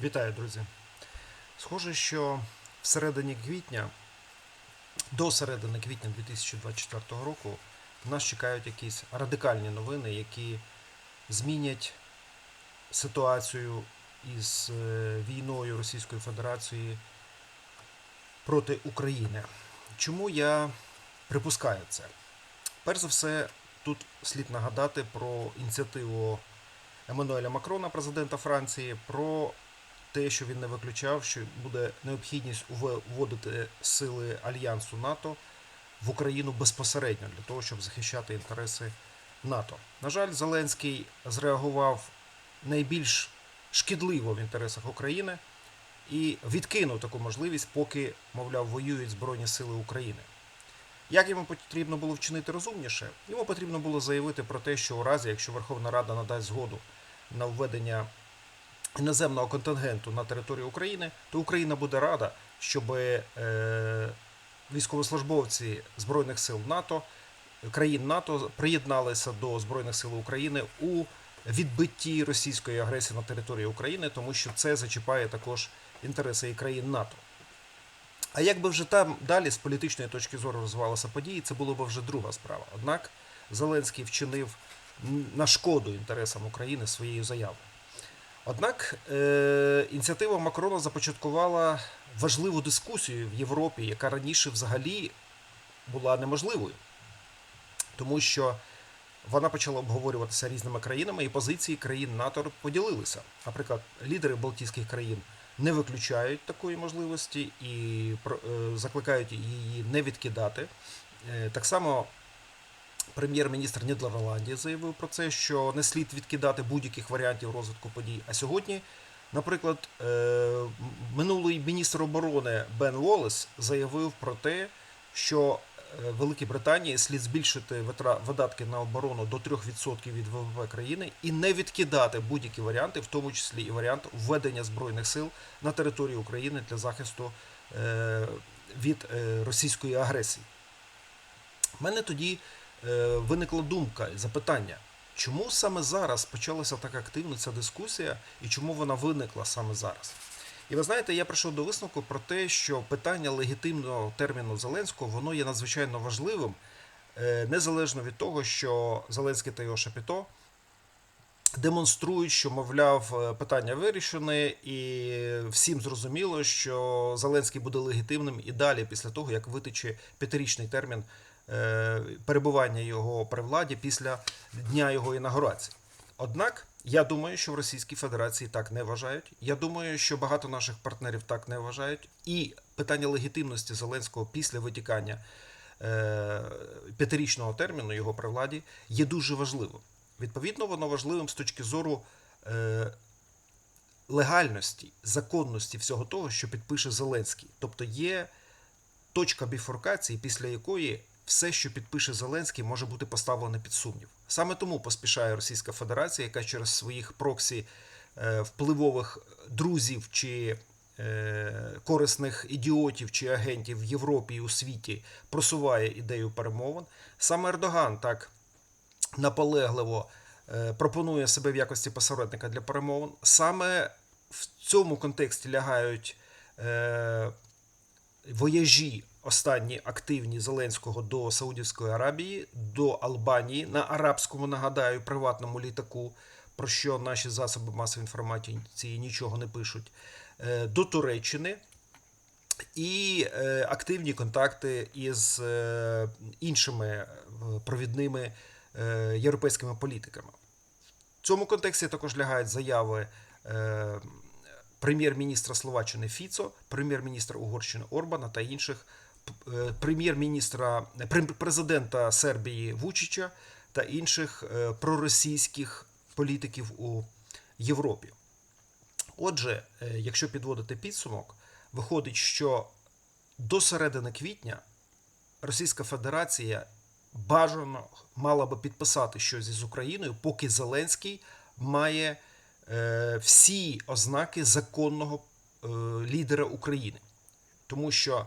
Вітаю, друзі. Схоже, що всередині квітня, до середини квітня 2024 року, нас чекають якісь радикальні новини, які змінять ситуацію із е, війною Російської Федерації проти України. Чому я припускаю це? Перш за все, тут слід нагадати про ініціативу Еммануеля Макрона, президента Франції, про те, що він не виключав, що буде необхідність вводити сили альянсу НАТО в Україну безпосередньо для того, щоб захищати інтереси НАТО. На жаль, Зеленський зреагував найбільш шкідливо в інтересах України і відкинув таку можливість, поки, мовляв, воюють Збройні Сили України. Як йому потрібно було вчинити розумніше? Йому потрібно було заявити про те, що у разі, якщо Верховна Рада надасть згоду на введення іноземного контингенту на територію України, то Україна буде рада, щоб е, військовослужбовці Збройних сил НАТО, країн НАТО приєдналися до Збройних сил України у відбитті російської агресії на території України, тому що це зачіпає також інтереси і країн НАТО. А як би вже там далі з політичної точки зору розвивалися події, це було б вже друга справа. Однак Зеленський вчинив на шкоду інтересам України своєю заявою. Однак е, ініціатива Макрона започаткувала важливу дискусію в Європі, яка раніше взагалі була неможливою, тому що вона почала обговорюватися різними країнами, і позиції країн НАТО поділилися. Наприклад, лідери Балтійських країн не виключають такої можливості і е, закликають її не відкидати. Е, Так само прем'єр-міністр Нідерландії заявив про це, що не слід відкидати будь-яких варіантів розвитку подій. А сьогодні, наприклад, е, минулий міністр оборони Бен Волес заявив про те, що е, Великій Британії слід збільшити видатки на оборону до 3% від ВВП країни і не відкидати будь-які варіанти, в тому числі і варіант введення збройних сил на територію України для захисту е, від російської агресії. У мене тоді виникла думка запитання, чому саме зараз почалася так активно ця дискусія і чому вона виникла саме зараз? І ви знаєте, я прийшов до висновку про те, що питання легітимного терміну Зеленського воно є надзвичайно важливим, е, незалежно від того, що Зеленський та його Шапіто демонструють, що, мовляв, е, питання вирішене, і всім зрозуміло, що Зеленський буде легітимним і далі, після того, як витече п'ятирічний термін е, перебування його при владі після дня його інаугурації. Однак, я думаю, що в Російській Федерації так не вважають. Я думаю, що багато наших партнерів так не вважають. І питання легітимності Зеленського після витікання е, п'ятирічного терміну його при владі є дуже важливим. Відповідно, воно важливим з точки зору е, легальності, законності всього того, що підпише Зеленський. Тобто є точка біфуркації, після якої все, що підпише Зеленський, може бути поставлене під сумнів. Саме тому поспішає Російська Федерація, яка через своїх проксі е, впливових друзів чи е, корисних ідіотів чи агентів в Європі і у світі просуває ідею перемовин. Саме Ердоган так наполегливо е, пропонує себе в якості посередника для перемовин. Саме в цьому контексті лягають вояжі останні активні Зеленського до Саудівської Аравії, до Албанії на арабському, нагадаю, приватному літаку, про що наші засоби масової інформації нічого не пишуть, е, до Туреччини. І е, активні контакти із е, іншими провідними європейськими політиками. В цьому контексті також лягають заяви прем'єр-міністра Словаччини Фіцо, прем'єр-міністра Угорщини Орбана та інших прем'єр-міністра прем- президента Сербії Вучича та інших е, проросійських політиків у Європі. Отже, е, якщо підводити підсумок, виходить, що до середини квітня Російська Федерація бажано мала би підписати щось із Україною, поки Зеленський має е, всі ознаки законного е, лідера України. Тому що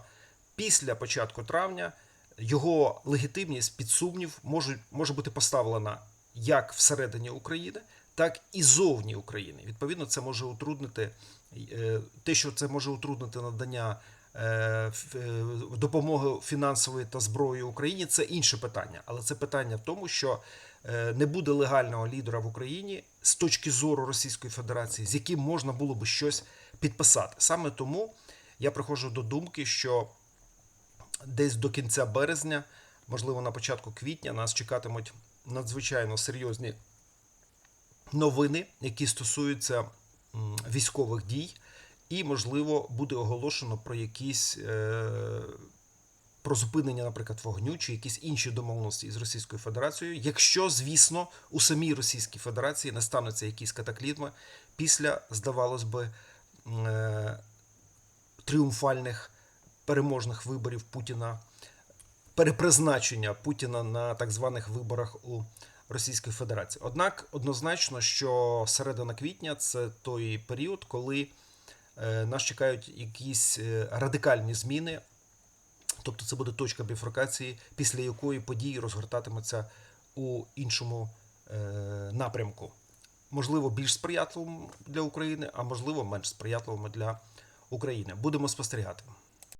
після початку травня його легітимність під сумнів може, може бути поставлена як всередині України, так і зовні України. Відповідно, це може утруднити е, те, що це може утруднити надання е, е, допомоги фінансової та зброї Україні, це інше питання. Але це питання в тому, що не буде легального лідера в Україні з точки зору Російської Федерації, з яким можна було би щось підписати. Саме тому я приходжу до думки, що десь до кінця березня, можливо, на початку квітня, нас чекатимуть надзвичайно серйозні новини, які стосуються військових дій, і, можливо, буде оголошено про якісь. Е- про зупинення, наприклад, вогню чи якісь інші домовленості із Російською Федерацією, якщо, звісно, у самій Російській Федерації не стануться якісь катаклізми після, здавалось би, е, тріумфальних переможних виборів Путіна, перепризначення Путіна на так званих виборах у Російській Федерації. Однак однозначно, що середина квітня це той період, коли е, нас чекають якісь е, радикальні зміни. Тобто це буде точка біфракації, після якої події розгортатимуться у іншому е, напрямку. Можливо, більш сприятливим для України, а можливо, менш сприятливим для України. Будемо спостерігати.